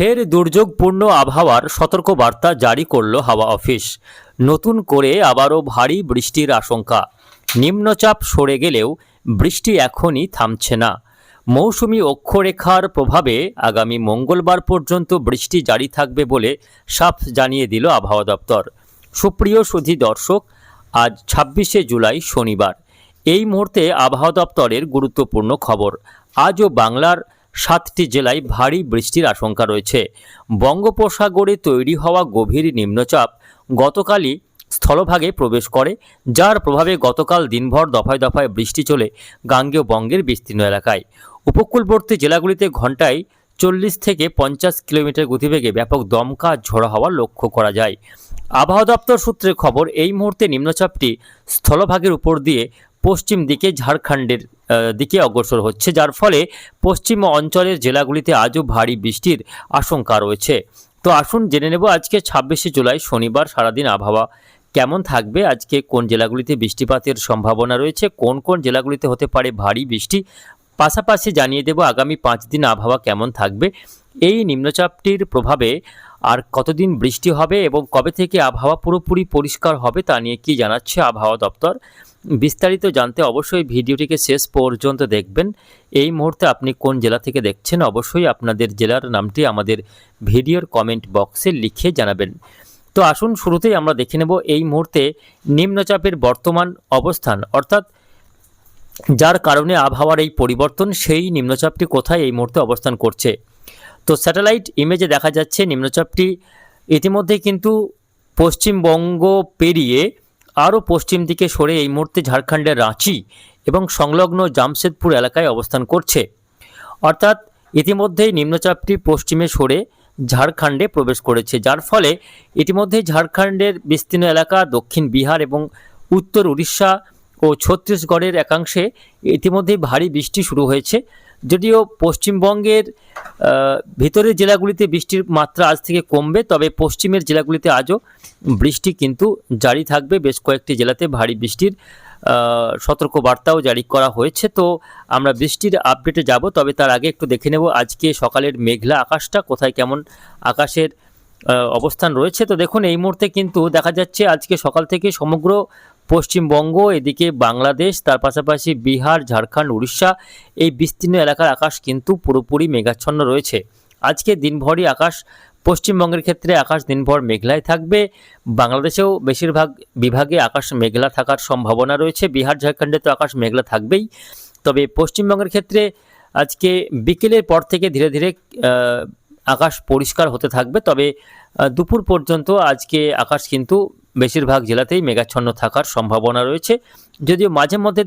ফের দুর্যোগপূর্ণ আবহাওয়ার সতর্কবার্তা জারি করল হাওয়া অফিস। নতুন করে আবারও ভারী বৃষ্টির আশঙ্কা। নিম্নচাপ সরে গেলেও বৃষ্টি এখনই থামছে না। মৌসুমি অক্ষরেখার প্রভাবে আগামী মঙ্গলবার পর্যন্ত বৃষ্টি জারি থাকবে বলে সাফ জানিয়ে দিল আবহাওয়া দপ্তর। সুপ্রিয় সুধী দর্শক, আজ ছাব্বিশে জুলাই শনিবার। এই মুহূর্তে আবহাওয়া দপ্তরের গুরুত্বপূর্ণ খবর। আজও বাংলার সাতটি জেলায় ভারী বৃষ্টির আশঙ্কা রয়েছে। বঙ্গোপসাগরে তৈরি হওয়া গভীর নিম্নচাপ গতকালই স্থলভাগে প্রবেশ করে, যার প্রভাবে গতকাল দিনভর দফায় দফায় বৃষ্টি চলে গাঙ্গেয় বঙ্গের বিস্তীর্ণ এলাকায়। উপকূলবর্তী জেলাগুলিতে ঘন্টায় চল্লিশ থেকে পঞ্চাশ কিলোমিটার গতিবেগে ব্যাপক দমকা ঝোড়ো হওয়া লক্ষ্য করা যায়। আবহাওয়া দপ্তর সূত্রে খবর, এই মুহূর্তে নিম্নচাপটি স্থলভাগের উপর দিয়ে পশ্চিম দিকে ঝাড়খণ্ডের দিকে অগ্রসর হচ্ছে, যার ফলে পশ্চিম অঞ্চলের জেলাগুলিতে আজও ভারী বৃষ্টির আশঙ্কা রয়েছে। তো আসুন জেনে নেব আজকে ছাব্বিশে জুলাই, শনিবার, সারাদিন আবহাওয়া কেমন থাকবে, আজকে কোন জেলাগুলিতে বৃষ্টিপাতের সম্ভাবনা রয়েছে, কোন কোন জেলাগুলিতে হতে পারে ভারী বৃষ্টি, পাশাপাশি জানিয়ে দেব আগামী পাঁচ দিন আবহাওয়া কেমন থাকবে। এই নিম্নচাপটির প্রভাবে আর কতদিন বৃষ্টি হবে এবং কবে থেকে আবহাওয়া পুরোপুরি পরিষ্কার হবে তা নিয়ে কি জানাচ্ছে আবহাওয়া দপ্তর, বিস্তারিত জানতে অবশ্যই ভিডিওটিকে শেষ পর্যন্ত দেখবেন। এই মুহূর্তে আপনি কোন জেলা থেকে দেখছেন অবশ্যই আপনাদের জেলার নামটি আমাদের ভিডিওর কমেন্ট বক্সে লিখে জানাবেন। তো আসুন শুরুতেই আমরা দেখে নেব এই মুহূর্তে নিম্নচাপের বর্তমান অবস্থান, অর্থাৎ যার কারণে আবহাওয়ার এই পরিবর্তন সেই নিম্নচাপটি কোথায় এই মুহূর্তে অবস্থান করছে। তো স্যাটেলাইট ইমেজে দেখা যাচ্ছে নিম্নচাপটি। ইতিমধ্যে কিন্তু পশ্চিমবঙ্গ পেরিয়ে আরও পশ্চিম দিকে সরে এই মুহূর্তে ঝাড়খণ্ডের রাঁচি এবং সংলগ্ন জামশেদপুর এলাকায় অবস্থান করছে। অর্থাৎ ইতিমধ্যেই নিম্নচাপটি পশ্চিমে সরে ঝাড়খণ্ডে প্রবেশ করেছে, যার ফলে ইতিমধ্যেই ঝাড়খণ্ডের বিস্তীর্ণ এলাকা, দক্ষিণ বিহার এবং উত্তর উড়িষ্যা ও ছত্তিশগড়ের একাংশে ইতিমধ্যেই ভারী বৃষ্টি শুরু হয়েছে। যদিও পশ্চিমবঙ্গের ভিতরের জেলাগুলিতে বৃষ্টির মাত্রা আজ থেকে কমবে তবে পশ্চিমের জেলাগুলিতে আজও বৃষ্টি কিন্তু জারি থাকবে। বেশ কয়েকটি জেলাতে ভারী বৃষ্টির আহ, সতর্কবার্তাও জারি করা হয়েছে। তো আমরা বৃষ্টির আপডেটে যাব তবে তার আগে একটু দেখে নেব আজকে সকালের মেঘলা আকাশটা কোথায় কেমন আকাশের অবস্থান রয়েছে। তো দেখুন এই মুহূর্তে কিন্তু দেখা যাচ্ছে আজকে সকাল থেকে সমগ্র পশ্চিমবঙ্গ, এদিকে বাংলাদেশ, তার পাশাপাশি বিহার, ঝাড়খণ্ড, উড়িষ্যা, এই বিস্তীর্ণ এলাকার আকাশ কিন্তু পুরোপুরি মেঘাচ্ছন্ন রয়েছে। আজকে দিনভরই আকাশ, পশ্চিমবঙ্গের ক্ষেত্রে আকাশ দিনভর মেঘলায় থাকবে। বাংলাদেশেও বেশিরভাগ বিভাগে আকাশ মেঘলা থাকার সম্ভাবনা রয়েছে। বিহার, ঝাড়খণ্ডে তো আকাশ মেঘলা থাকবেই। তবে পশ্চিমবঙ্গের ক্ষেত্রে আজকে বিকেলের পর থেকে ধীরে ধীরে আকাশ পরিষ্কার হতে থাকবে। তবে দুপুর পর্যন্ত আজকে আকাশ কিন্তু বেশিরভাগ জেলাতেই মেঘাচ্ছন্ন থাকার সম্ভাবনা রয়েছে। যদিও মাঝে মধ্যে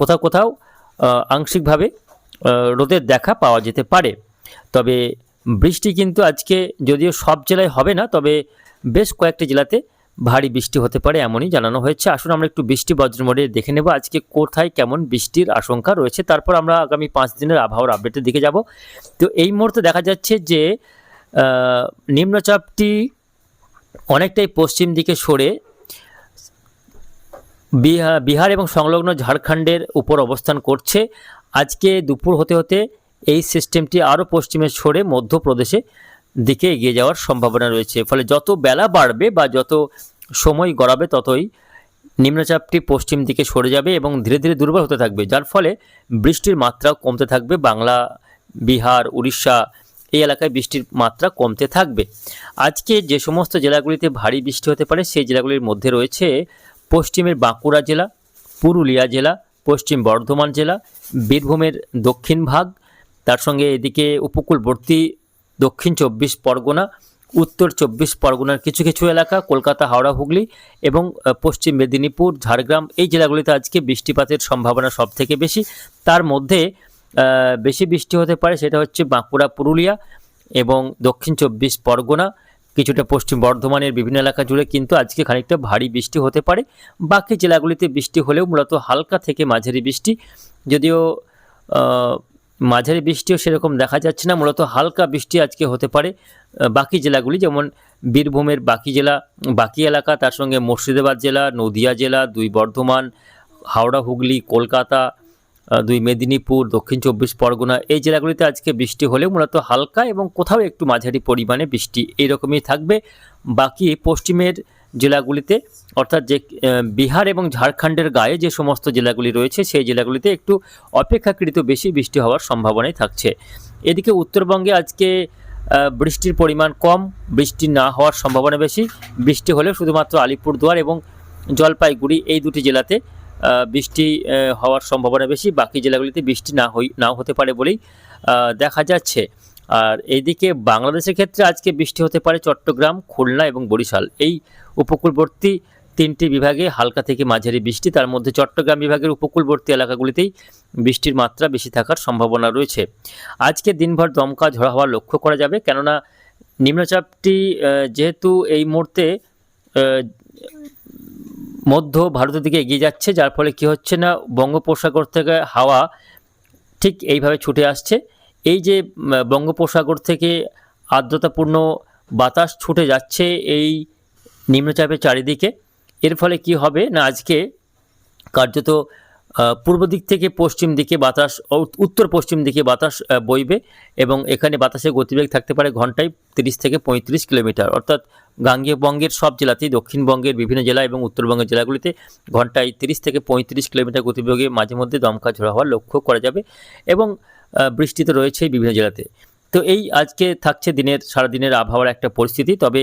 কোথাও কোথাও আংশিকভাবে রোদের দেখা পাওয়া যেতে পারে। তবে বৃষ্টি কিন্তু আজকে যদিও সব জেলায় হবে না, তবে বেশ কয়েকটি জেলাতে ভারী বৃষ্টি হতে পারে এমনই জানানো হয়েছে। আসুন আমরা একটু বৃষ্টি বজ্র মোডে দেখে নেব আজকে কোথায় কেমন বৃষ্টির আশঙ্কা রয়েছে। তারপর আমরা আগামী পাঁচ দিনের আবহাওয়ার আপডেটের দিকে যাব। তো এই মুহূর্তে দেখা যাচ্ছে যে নিম্নচাপটি অনেকটাই পশ্চিম দিকে সরে বিহার বিহার এবং সংলগ্ন ঝাড়খণ্ডের উপর অবস্থান করছে। আজকে দুপুর হতে হতে এই সিস্টেমটি আরও পশ্চিমে সরে মধ্যপ্রদেশে দিকে এগিয়ে যাওয়ার সম্ভাবনা রয়েছে। ফলে যত বেলা বাড়বে বা যত সময় গড়াবে, ততই নিম্নচাপটি পশ্চিম দিকে সরে যাবে এবং ধীরে ধীরে দুর্বল হতে থাকবে। যার ফলে বৃষ্টির মাত্রা কমতে থাকবে। বাংলা, বিহার, উড়িষ্যা এই এলাকায় বৃষ্টির মাত্রা কমতে থাকবে। আজকে যে সমস্ত জেলাগুলিতে ভারী বৃষ্টি হতে পারে, সেই জেলাগুলির মধ্যে রয়েছে পশ্চিমের বাঁকুড়া জেলা, পুরুলিয়া জেলা, পশ্চিম বর্ধমান জেলা, বীরভূমের দক্ষিণ ভাগ, তার সঙ্গে এদিকে উপকূলবর্তী দক্ষিণ চব্বিশ পরগনা, উত্তর চব্বিশ পরগনার কিছু কিছু এলাকা, কলকাতা, হাওড়া, হুগলি এবং পশ্চিম মেদিনীপুর, ঝাড়গ্রাম, এই জেলাগুলিতে আজকে বৃষ্টিপাতের সম্ভাবনা সব থেকে বেশি। তার মধ্যে বেশি বৃষ্টি হতে পারে, সেটা হচ্ছে বাঁকুড়া, পুরুলিয়া এবং দক্ষিণ চব্বিশ পরগনা। কিছুটা পশ্চিম বর্ধমানের বিভিন্ন এলাকা জুড়ে কিন্তু আজকে খানিকটা ভারী বৃষ্টি হতে পারে। বাকি জেলাগুলিতে বৃষ্টি হলেও মূলত হালকা থেকে মাঝারি বৃষ্টি। যদিও মাঝারি বৃষ্টিও সেরকম দেখা যাচ্ছে না, মূলত হালকা বৃষ্টি আজকে হতে পারে। বাকি জেলাগুলি যেমন বীরভূমের বাকি জেলা, বাকি এলাকা, তার সঙ্গে মুর্শিদাবাদ জেলা, নদিয়া জেলা, দুই বর্ধমান, হাওড়া, হুগলি, কলকাতা দুই মেদিনীপুর, দক্ষিণ চব্বিশ পরগনা, এই জেলাগুলিতে আজকে বৃষ্টি হলেও মূলত হালকা এবং কোথাও একটু মাঝারি পরিমাণে বৃষ্টি এইরকমই থাকবে। বাকি পশ্চিমের জেলাগুলিতে, অর্থাৎ যে বিহার এবং ঝাড়খণ্ডের গায়ে যে সমস্ত জেলাগুলি রয়েছে, সেই জেলাগুলিতে একটু অপেক্ষাকৃত বেশি বৃষ্টি হওয়ার সম্ভাবনাই থাকছে। এদিকে উত্তরবঙ্গে আজকে বৃষ্টির পরিমাণ কম, বৃষ্টি না হওয়ার সম্ভাবনা বেশি। বৃষ্টি হলেও শুধুমাত্র আলিপুরদুয়ার এবং জলপাইগুড়ি এই দুটি জেলাতে বৃষ্টি হওয়ার সম্ভাবনা বেশি, বাকি জেলাগুলিতে বৃষ্টি না হই, নাও হতে পারে বলেই দেখা যাচ্ছে। আর এইদিকে বাংলাদেশের ক্ষেত্রে আজকে বৃষ্টি হতে পারে চট্টগ্রাম, খুলনা এবং বরিশাল। এই উপকূলবর্তী তিনটি বিভাগে হালকা থেকে মাঝারি বৃষ্টি, তার মধ্যে চট্টগ্রাম বিভাগের উপকূলবর্তী এলাকাগুলিতেই বৃষ্টির মাত্রা বেশি থাকার সম্ভাবনা রয়েছে। আজকে দিনভর দমকা ঝড় হওয়া লক্ষ্য করা যাবে, কেননা নিম্নচাপটি যেহেতু এই মুহূর্তে মধ্য ভারতের দিকে এগিয়ে যাচ্ছে, যার ফলে কি হচ্ছে না, বঙ্গোপসাগর থেকে হাওয়া ঠিক এইভাবে ছুটে আসছে। এই যে বঙ্গোপসাগর থেকে আর্দ্রতাপূর্ণ বাতাস ছুটে যাচ্ছে এই নিম্নচাপের চারিদিকে, এর ফলে কি হবে না, আজকে কার্যত পূর্ব দিক থেকে পশ্চিম দিকে বাতাস উত্তর পশ্চিম দিকে বাতাস বইবে এবং এখানে বাতাসের গতিবেগ থাকতে পারে ঘন্টায় তিরিশ থেকে পঁয়ত্রিশ কিলোমিটার। অর্থাৎ গাঙ্গেয় বঙ্গের সব জেলাতেই, দক্ষিণবঙ্গের বিভিন্ন জেলা এবং উত্তরবঙ্গের জেলাগুলিতে ঘন্টায় তিরিশ থেকে পঁয়ত্রিশ কিলোমিটার গতিবেগে মাঝে মধ্যে দমকা ঝোড়া হওয়ার লক্ষ্য করা যাবে এবং বৃষ্টি তো রয়েছেই বিভিন্ন জেলাতে। তো এই আজকে থাকছে দিনের, সারাদিনের আবহাওয়ার একটা পরিস্থিতি। তবে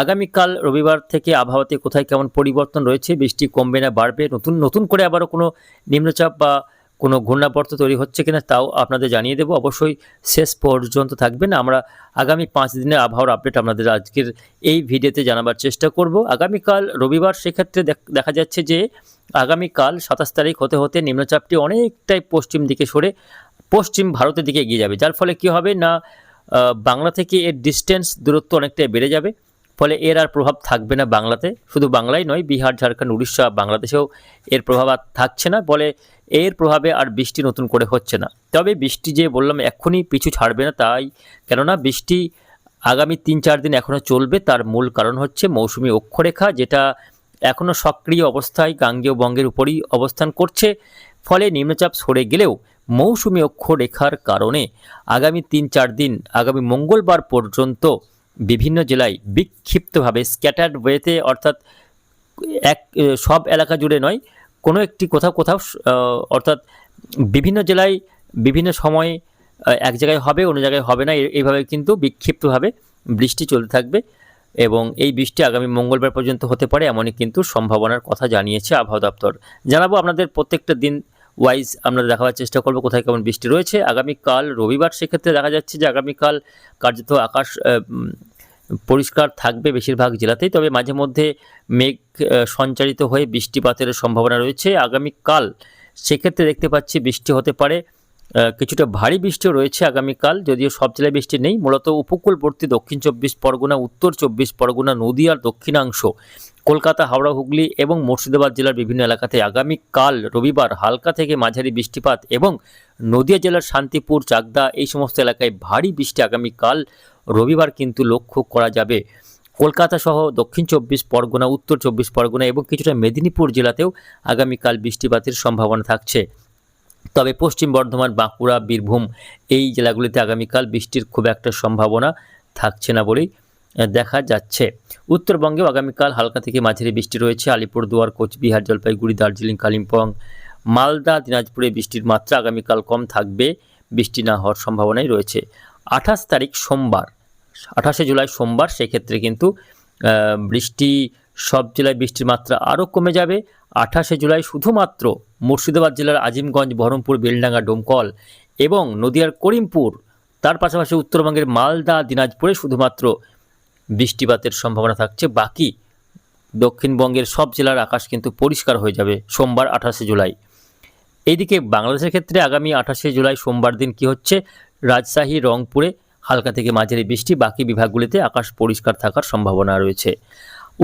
আগামীকাল রবিবার থেকে আবহাওয়াতে কোথায় কেমন পরিবর্তন রয়েছে, বৃষ্টি কমবে না, বাড়বে, নতুন নতুন করে আবারও কোনো নিম্নচাপ বা কোনো ঘূর্ণাবর্ত তৈরি হচ্ছে কিনা তাও আপনাদের জানিয়ে দেবো। অবশ্যই শেষ পর্যন্ত থাকবেন। আমরা আগামী পাঁচ দিনের আবহাওয়ার আপডেট আপনাদের আজকের এই ভিডিওতে জানাবার চেষ্টা করব। আগামীকাল রবিবার সেক্ষেত্রে দেখা যাচ্ছে যে আগামীকাল সাতাশ তারিখ হতে হতে নিম্নচাপটি অনেকটাই পশ্চিম দিকে সরে পশ্চিম ভারতের দিকে এগিয়ে যাবে। যার ফলে কি হবে না বাংলা থেকে এর ডিস্টেন্স দূরত্ব অনেকটাই বেড়ে যাবে। ফলে এর আর প্রভাব থাকবে না বাংলাতে। শুধু বাংলায় নয়, বিহার, ঝাড়খণ্ড, উড়িষ্যা, বাংলাদেশেও এর প্রভাব আর থাকছে না বলে এর প্রভাবে আর বৃষ্টি নতুন করে হচ্ছে না। তবে বৃষ্টি যে বললাম এক্ষুনি পিছু ছাড়বে না তাই, কেননা বৃষ্টি আগামী তিন চার দিন এখনও চলবে, তার মূল কারণ হচ্ছে মৌসুমি অক্ষরেখা, যেটা এখনও সক্রিয় অবস্থায় গাঙ্গেয় বঙ্গের উপরই অবস্থান করছে। ফলে নিম্নচাপ সরে গেলেও মৌসুমি অক্ষরেখার কারণে আগামী তিন চার দিন, আগামী মঙ্গলবার পর্যন্ত বিভিন্ন জেলায় বিক্ষিপ্তভাবে স্ক্যাটার্ড ওয়েতে অর্থাৎ এক সব এলাকা জুড়ে নয়, কোনো একটি কোথাও কোথাও অর্থাৎ বিভিন্ন জেলায় বিভিন্ন সময়ে এক জায়গায় হবে, অন্য জায়গায় হবে না এইভাবে কিন্তু বিক্ষিপ্তভাবে বৃষ্টি চলতে থাকবে এবং এই বৃষ্টি আগামী মঙ্গলবার পর্যন্ত হতে পারে এমনই কিন্তু সম্ভাবনার কথা জানিয়েছে আবহাওয়া দপ্তর। জানাব আপনাদের প্রত্যেকটা দিন ওয়াইজ আমরা দেখাবার চেষ্টা করব কোথায় কেমন বৃষ্টি রয়েছে। আগামীকাল রবিবার সেক্ষেত্রে দেখা যাচ্ছে যে আগামীকাল কার্যত আকাশ পরিষ্কার থাকবে বেশিরভাগ জেলাতেই। তবে মাঝে মধ্যে মেঘ সঞ্চারিত হয়ে বৃষ্টিপাতের সম্ভাবনা রয়েছে। আগামীকাল সেক্ষেত্রে দেখতে পাচ্ছি বৃষ্টি হতে পারে। কিছুটা ভারী বৃষ্টিও রয়েছে আগামীকাল, যদিও সব জেলায় বৃষ্টি নেই। মূলত উপকূলবর্তী দক্ষিণ চব্বিশ পরগনা, উত্তর চব্বিশ পরগনা, নদীয়ার দক্ষিণাংশ, কলকাতা, হাওড়া, হুগলি এবং মুর্শিদাবাদ জেলার বিভিন্ন এলাকাতে আগামীকাল রবিবার হালকা থেকে মাঝারি বৃষ্টিপাত এবং নদিয়া জেলার শান্তিপুর, চাকদা এই সমস্ত এলাকায় ভারী বৃষ্টি আগামীকাল রবিবার কিন্তু লক্ষ্য করা যাবে। কলকাতা সহ দক্ষিণ চব্বিশ পরগনা, উত্তর চব্বিশ পরগনা এবং কিছুটা মেদিনীপুর জেলাতেও আগামীকাল বৃষ্টিপাতের সম্ভাবনা থাকছে। তবে পশ্চিম বর্ধমান, বাঁকুড়া, বীরভূম এই জেলাগুলিতে আগামীকাল বৃষ্টির খুব একটা সম্ভাবনা থাকছে না বলেই দেখা যাচ্ছে। উত্তরবঙ্গেও আগামীকাল হালকা থেকে মাঝারি বৃষ্টি রয়েছে। আলিপুরদুয়ার, কোচবিহার, জলপাইগুড়ি, দার্জিলিং, কালিম্পং, মালদা, দিনাজপুরে বৃষ্টির মাত্রা আগামীকাল কম থাকবে। বৃষ্টি না হওয়ার সম্ভাবনাই রয়েছে। আঠাশ তারিখ সোমবার, আঠাশে জুলাই সোমবার সেক্ষেত্রে কিন্তু বৃষ্টি সব জেলায় বৃষ্টির মাত্রা আরও কমে যাবে। আঠাশে জুলাই শুধুমাত্র মুর্শিদাবাদ জেলার আজিমগঞ্জ, বহরমপুর, বেলডাঙ্গা, ডোমকল এবং নদিয়ার করিমপুর। তার পাশাপাশি উত্তরবঙ্গের মালদা, দিনাজপুরে শুধুমাত্র বৃষ্টিপাতের সম্ভাবনা থাকছে। বাকি দক্ষিণবঙ্গের সব জেলার আকাশ কিন্তু পরিষ্কার হয়ে যাবে সোমবার আঠাশে জুলাই। এইদিকে বাংলাদেশের ক্ষেত্রে আগামী আঠাশে জুলাই সোমবার দিন কি হচ্ছে? রাজশাহী, রংপুরে হালকা থেকে মাঝারি বৃষ্টি। বাকি বিভাগগুলিতে আকাশ পরিষ্কার থাকার সম্ভাবনা রয়েছে।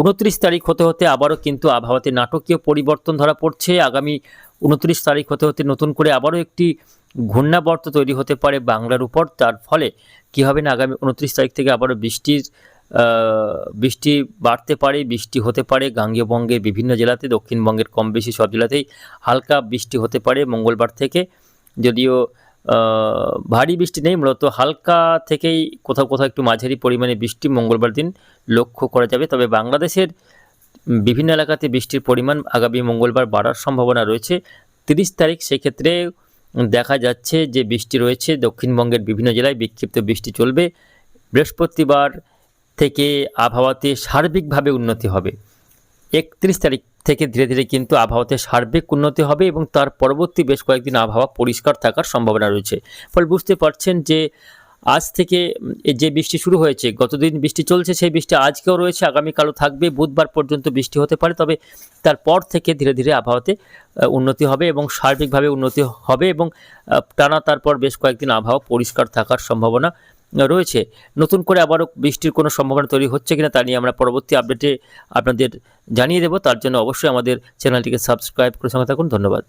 উনত্রিশ তারিখ হতে হতে আবারও কিন্তু আবহাওয়াতে নাটকীয় পরিবর্তন ধরা পড়ছে। আগামী উনত্রিশ তারিখ হতে হতে নতুন করে আবারও একটি ঘূর্ণাবর্ত তৈরি হতে পারে বাংলার উপর। তার ফলে কী হবে না, আগামী উনত্রিশ তারিখ থেকে আবারও বৃষ্টির বৃষ্টি বাড়তে পারে, বৃষ্টি হতে পারে। গাঙ্গেয় বঙ্গের বিভিন্ন জেলাতে, দক্ষিণবঙ্গের কম বেশি সব জেলাতেই হালকা বৃষ্টি হতে পারে মঙ্গলবার থেকে। যদিও ভারী বৃষ্টি নেই, মূলত হালকা থেকেই কোথাও কোথাও একটু মাঝারি পরিমাণে বৃষ্টি মঙ্গলবার দিন লক্ষ্য করা যাবে। তবে বাংলাদেশের বিভিন্ন এলাকাতে বৃষ্টির পরিমাণ আগামী মঙ্গলবার বাড়ার সম্ভাবনা রয়েছে। তিরিশ তারিখ সেক্ষেত্রে দেখা যাচ্ছে যে বৃষ্টি রয়েছে। দক্ষিণবঙ্গের বিভিন্ন জেলায় বিক্ষিপ্ত বৃষ্টি চলবে। বৃহস্পতিবার থেকে আবহাওয়াতে সার্বিকভাবে উন্নতি হবে। একত্রিশ তারিখ থেকে ধীরে ধীরে কিন্তু আবহাওয়াতে সার্বিক উন্নতি হবে এবং তার পরবর্তী বেশ কয়েকদিন আবহাওয়া পরিষ্কার থাকার সম্ভাবনা রয়েছে। ফলে বুঝতে পারছেন যে, আজ থেকে যে বৃষ্টি শুরু হয়েছে, গতদিন বৃষ্টি চলছে, সেই বৃষ্টি আজকেও রয়েছে, আগামীকালও থাকবে, বুধবার পর্যন্ত বৃষ্টি হতে পারে, তবে তারপর থেকে ধীরে ধীরে আবহাওয়াতে উন্নতি হবে এবং সার্বিকভাবে উন্নতি হবে এবং টানা তারপর বেশ কয়েকদিন আবহাওয়া পরিষ্কার থাকার সম্ভাবনা রয়েছে। নতুন করে আবারও বৃষ্টির কোনো সম্ভাবনা তৈরি হচ্ছে কিনা তা নিয়ে আমরা পরবর্তী আপডেটে আপনাদের জানিয়ে দেব। তার জন্য অবশ্যই আমাদের চ্যানেলটিকে সাবস্ক্রাইব করে সঙ্গে থাকুন। ধন্যবাদ।